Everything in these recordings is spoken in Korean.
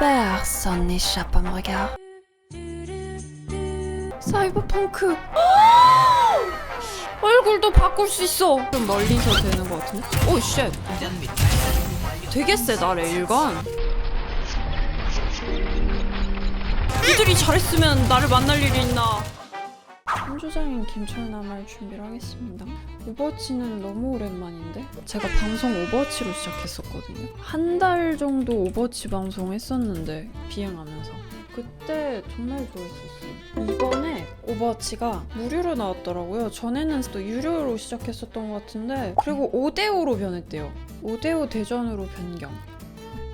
Personne n'échappe à mon regard. 사이버펑크. 얼굴도 바꿀 수 있어. 좀 멀리서 되는 것 같은데? 오 쉣. 되게 세다 레일건. 이들이 잘했으면 나를 만날 일이 있나? 한주장인 김철남할 준비를 하겠습니다. 오버워치는 너무 오랜만인데 제가 방송 오버워치로 시작했었거든요. 한 달 정도 오버워치 방송 했었는데 비행하면서 그때 정말 좋아했었어요. 이번에 오버워치가 무료로 나왔더라고요. 전에는 또 유료로 시작했었던 것 같은데 그리고 5대5로 변했대요. 5대5 대전으로 변경.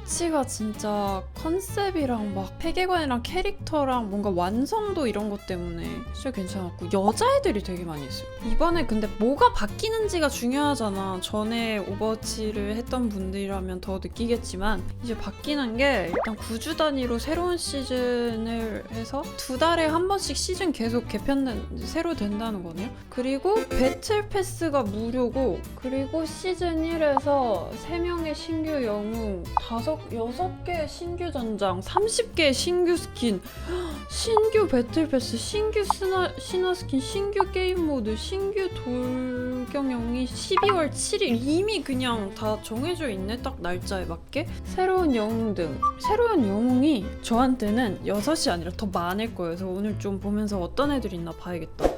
치가 진짜 컨셉이랑 막 세계관이랑 캐릭터랑 뭔가 완성도 이런 것 때문에 진짜 괜찮았고 여자애들이 되게 많이 있어요. 이번에 근데 뭐가 바뀌는지가 중요하잖아. 전에 오버워치를 했던 분들이라면 더 느끼겠지만 이제 바뀌는 게 일단 구주 단위로 새로운 시즌을 해서 두 달에 한 번씩 시즌 계속 개편된 새로 된다는 거네요. 그리고 배틀 패스가 무료고 그리고 시즌 1에서 3명의 신규 영웅, 5, 6개의 신규 전장, 30개의 신규 스킨, 신규 배틀 패스, 신규 스나, 신화 스킨, 신규 게임 모드, 신규 돌경영이 12월 7일. 이미 그냥 다 정해져 있네 딱 날짜에 맞게. 새로운 영웅 등 새로운 영웅이 저한테는 6이 아니라 더 많을 거예요. 그래서 오늘 좀 보면서 어떤 애들이 있나 봐야겠다.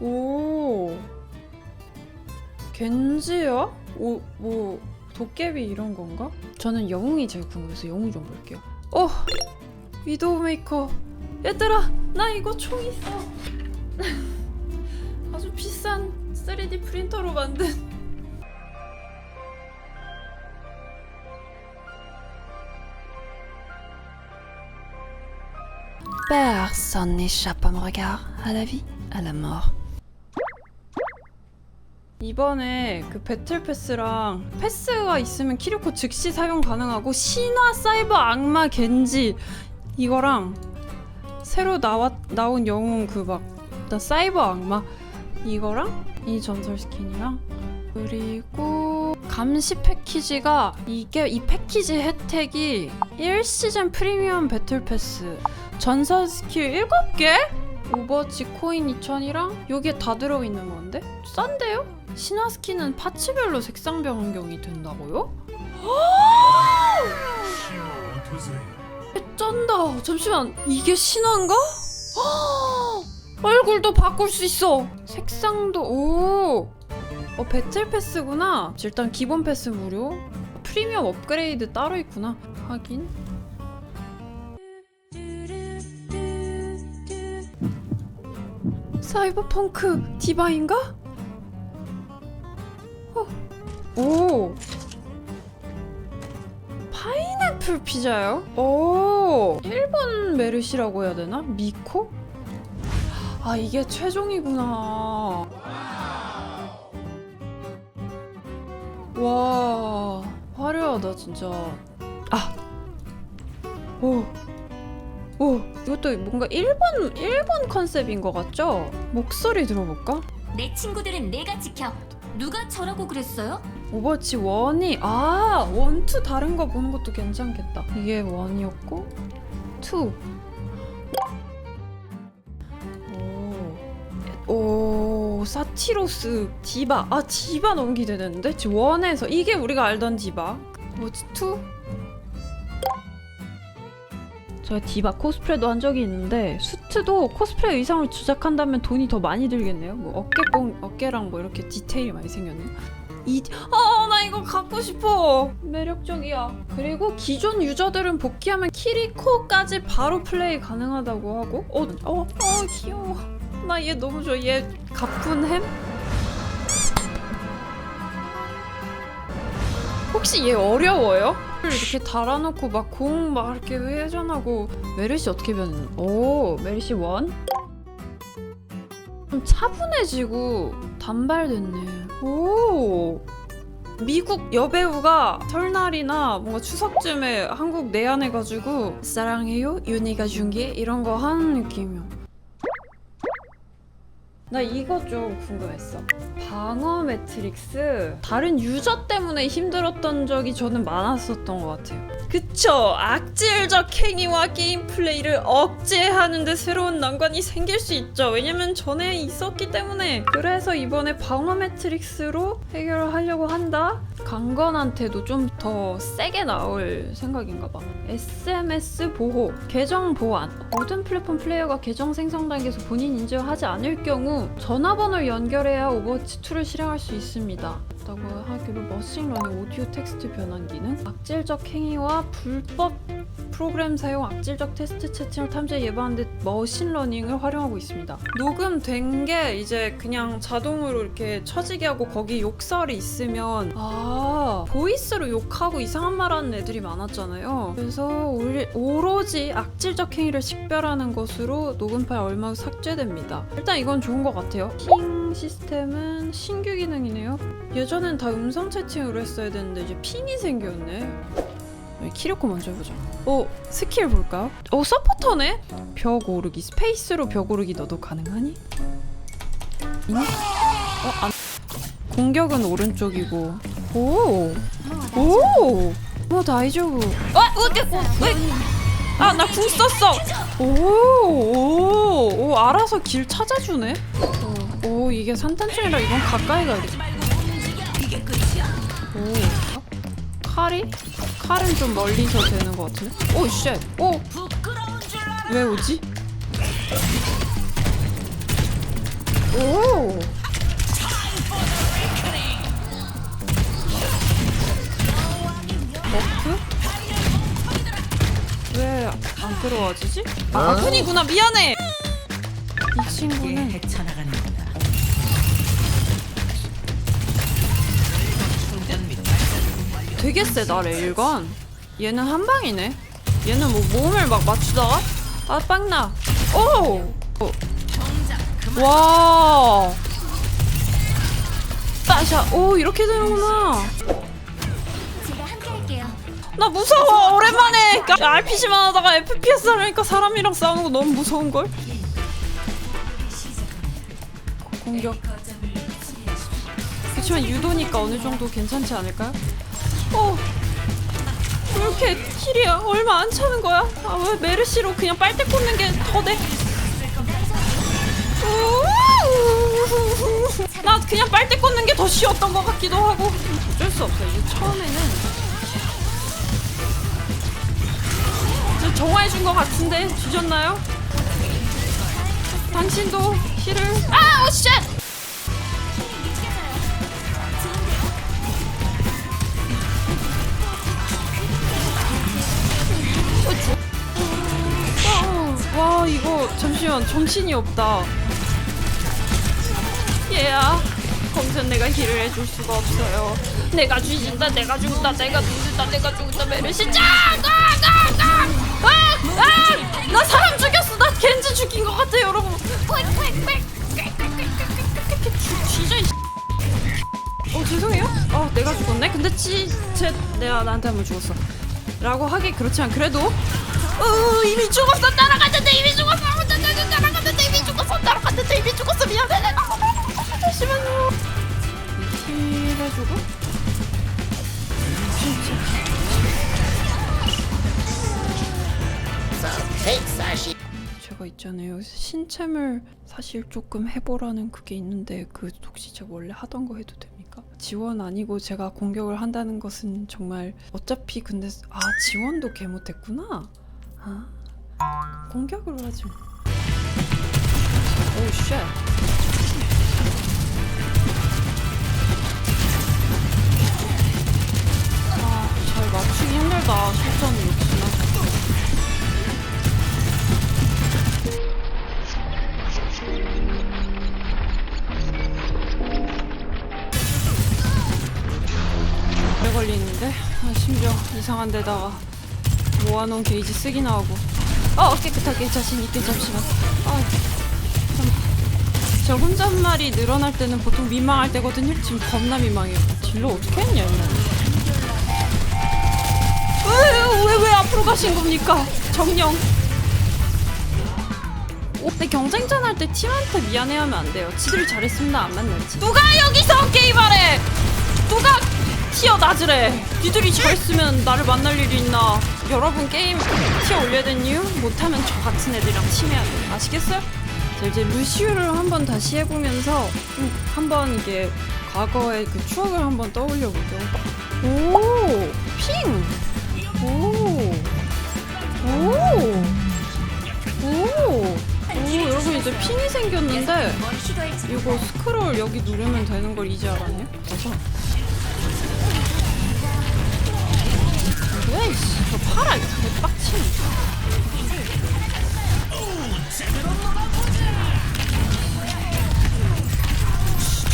오. 겐지야? 오, 뭐 도깨비 이런 건가? 저는 영웅이 제일 궁금해서 영웅 좀 볼게요. 어! 위도우 메이커. 얘들아, 나 이거 총 있어. 아주 비싼 3D 프린터로 만든. Personne n'échappe à mon regard, à la vie, à la mort. 이번에 그 배틀 패스랑 패스가 있으면 키리코 즉시 사용 가능하고 신화 사이버 악마 겐지 이거랑 새로 나왔 나온 영웅 그 막 일단 사이버 악마 이거랑 이 전설 스킨이랑 그리고 감시 패키지가 이게 이 패키지 혜택이 1시즌 프리미엄 배틀 패스 전설 스킬 7개? 오버워치 코인 2000이랑 여기에 다 들어있는 건데? 싼데요? 신화 스킨은 파츠별로 색상 변경이 된다고요? 쩐다. 잠시만, 이게 신화인가? 얼굴도 바꿀 수 있어. 색상도 오. 어 배틀 패스구나. 일단 기본 패스 무료. 프리미엄 업그레이드 따로 있구나. 하긴. 사이버펑크 디바인가? 어. 오. 파인애플 피자요? 오. 일본 메르시라고 해야 되나? 미코? 아, 이게 최종이구나. 와. 화려하다, 진짜. 아. 오. 오, 이것도 뭔가 일본 일본 컨셉인 것 같죠? 목소리 들어볼까? 내 친구들은 내가 지켜. 누가 저라고 그랬어요? 오버워치 1이 아, 1, 2 다른 거 보는 것도 괜찮겠다. 이게 1이었고 2. 오. 오, 사티로스 디바. 아, 디바 너무 기대되는데? 지금 1에서 이게 우리가 알던 디바. 뭐지 2? 제가 디바 코스프레도 한 적이 있는데 수트도 코스프레 의상을 제작한다면 돈이 더 많이 들겠네요. 뭐 어깨뽕 어깨랑 뭐 이렇게 디테일이 많이 생겼네요. 이, 아, 나 이거 갖고 싶어. 매력적이야. 그리고 기존 유저들은 복귀하면 키리코까지 바로 플레이 가능하다고 하고, 어, 어, 어, 귀여워. 나 얘 너무 좋아. 얘 가쁜 햄? 혹시 얘 어려워요? 이렇게 달아놓고 막공막 이렇게 회전하고 메르시 어떻게 변했나? 오 메르시 원? 좀 차분해지고 단발됐네. 오 미국 여배우가 설날이나 뭔가 추석쯤에 한국 내한해가지고 사랑해요 윤희가 준 게 이런 거 하는 느낌이야. 나 이거 좀 궁금했어. 방어 매트릭스 다른 유저 때문에 힘들었던 적이 저는 많았었던 것 같아요. 그쵸 악질적 행위와 게임 플레이를 억제하는데 새로운 난관이 생길 수 있죠. 왜냐면 전에 있었기 때문에 그래서 이번에 방어 매트릭스로 해결을 하려고 한다. 강건한테도 좀 더 세게 나올 생각인가 봐. SMS 보호, 계정 보안. 모든 플랫폼 플레이어가 계정 생성 단계에서 본인 인증을 하지 않을 경우 전화번호를 연결해야 오버워치 2를 실행할 수 있습니다. 라고 하기로 머신러닝 오디오 텍스트 변환 기능, 악질적 행위와 불법 프로그램 사용 악질적 테스트 채팅을 탐지해 예방하는 데 머신러닝을 활용하고 있습니다. 녹음된 게 이제 그냥 자동으로 이렇게 쳐지게 하고 거기 욕설이 있으면 아 보이스로 욕하고 이상한 말하는 애들이 많았잖아요. 그래서 올- 오로지 악질적 행위를 식별하는 것으로 녹음 파일 얼마 후 삭제됩니다. 일단 이건 좋은 것 같아요. 핑 시스템은 신규 기능이네요. 예전엔 다 음성 채팅으로 했어야 되는데 이제 핑이 생겼네. 네, 키리코 먼저 해보자. 어 스킬 볼까요? 어 서포터네? 벽 오르기 스페이스로 벽 오르기 너도 가능하니? 어 안. 공격은 오른쪽이고. 오. 오. 뭐 다이조부. 아 어디 뭐? 아나 궁 썼어. 오, 오, 오, 알아서 길 찾아주네. 오, 오 이게 산탄총이라 이건 가까이 가야겠다. 오, 칼이? 칼은 좀 멀리서 되는 것 같은데? 오, 쉣. 오, 왜 오지? 오. 버프? 왜 안 끌어와지지? 아, 아군이구나 미안해. 이 친구는 되게 세다 레일건. 얘는 한 방이네. 얘는 뭐 몸을 막 맞추다가 아 빵나. 오. 어. 와. 따샤. 오 이렇게 되는구나. 나 무서워 오랜만에 RPG만 하다가 FPS 하려니까 사람이랑 싸우는 거 너무 무서운 걸. 공격. 그렇지만 유도니까 어느 정도 괜찮지 않을까요? 어. 왜 이렇게 킬이 얼마 안 차는 거야? 아 왜 메르시로 그냥 빨대 꽂는 게 더 돼? 나 그냥 빨대 꽂는 게 더 쉬웠던 것 같기도 하고 어쩔 수 없어 이게 처음에는 저 정화해 준 것 같은데 뒤졌나요? 당신도 힐을 아! 오 쉣! 와 이거 잠시만 정신이 없다 얘야 거기선 내가 힐을 해줄 수가 없어요 내가 뒤진다 내가 죽는다 내가 죽는다 내가 죽는다 메르시 짜! 가가가! 아! 아! 나 사람 죽였어 나 겐지 죽인 것 같아 여러분 어 죄송해요 어 내가 죽었네 근데 치제 내가 나한테 한 번 죽었어 라고 하기 그렇지만 그래도 어 이미 죽었어. 따라갔는데 이미 죽었어. 따라갔는데 이미 죽었어. 따라갔는데 이미 죽었어. 미안해. 잠시만요. 힐 해주고. 제가 있잖아요. 신챔을 사실 조금 해보라는 그게 있는데 그 혹시 제가 원래 하던 거 해도 됩니까? 지원 아니고 제가 공격을 한다는 것은 정말 어차피 근데 아 지원도 개 못했구나 아 공격으로 뭐. 오 쉣. 아 잘 맞추기 힘들다 실전 역시나 걸리는데 아, 심지어 이상한 데다가 모아놓은 게이지 쓰기 나오고 어 깨끗하게 자신 있게 잠시만 아, 참. 저 혼잣말이 늘어날 때는 보통 민망할 때거든요 지금 겁나 민망해요 딜러 어떻게 했냐 옛날에 왜왜 왜, 왜 앞으로 가신 겁니까 정령 근데 경쟁전 할 때 팀한테 미안해하면 안 돼요. 지들이 잘했습니다 안 만날지. 누가 여기서 게임하래? 누가 티어 낮으래? 니들이 잘했으면 나를 만날 일이 있나? 여러분 게임 티어 올려야 되는 이유? 못하면 저 같은 애들이랑 팀해야 돼. 아시겠어요? 자 이제 루시우를 한번 다시 해보면서 음, 한번 이게 과거의 그 추억을 한번 떠올려 볼게요. 오, 핑. 오, 오, 오. 오, 여러분 이제 핑이 생겼는데 이거 스크롤 여기 누르면 되는 걸 이제 알았네. 그래서 왜? 씨, 저 파라 이거 개빡치네.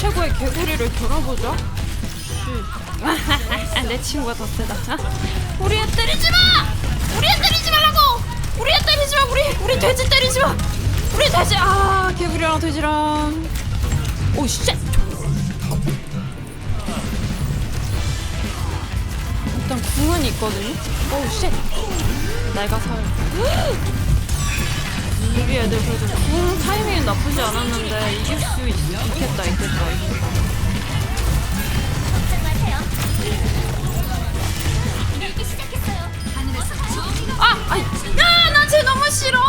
최고의 개구리를 겨뤄보자. 씨. 내 친구가 더 세다. 우리 애 때리지 마! 우리 애 때리지 말라고! 우리 애 때리지 마! 우리 우리 돼지 때리지 마! 우리 돼지 아 개구리랑 돼지랑 오 쉣! 일단 궁은 있거든요. 오 쉣! 내가 살. 우리 애들 그래도 궁 타이밍은 나쁘지 않았는데 이길 수 있, 있겠다 있겠다 정의가 아! 아이! 야! 나쟤 너무 싫어!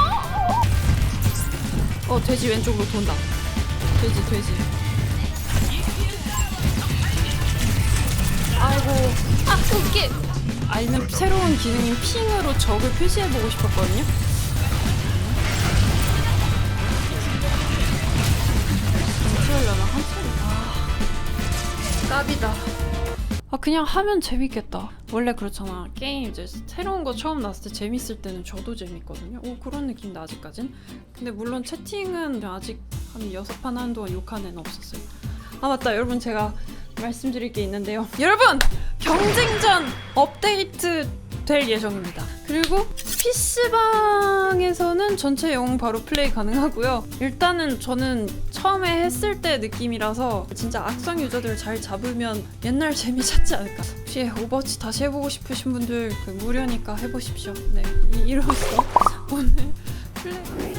어 돼지 왼쪽으로 돈다. 돼지 돼지. 아이고. 아 웃기. 알면 새로운 기능인 핑으로 적을 표시해보고 싶었거든요. 어쩌려나 한참 아. 까비다. 아 그냥 하면 재밌겠다. 원래 그렇잖아. 게임 이제 새로운 거 처음 나왔을 때 재밌을 때는 저도 재밌거든요. 오 그런 느낌인데 아직까진. 근데 물론 채팅은 아직 한 여섯 판 하는 동안 욕한 애는 없었어요. 아 맞다. 여러분 제가 말씀드릴 게 있는데요. 여러분 경쟁전 업데이트 될 예정입니다. 그리고 PC방에서는 전체 영웅 바로 플레이 가능하고요. 일단은 저는 처음에 했을 때 느낌이라서 진짜 악성 유저들 잘 잡으면 옛날 재미 찾지 않을까. 혹시 오버워치 다시 해보고 싶으신 분들 그 무료니까 해보십시오. 네 이- 이로써 오늘 플레이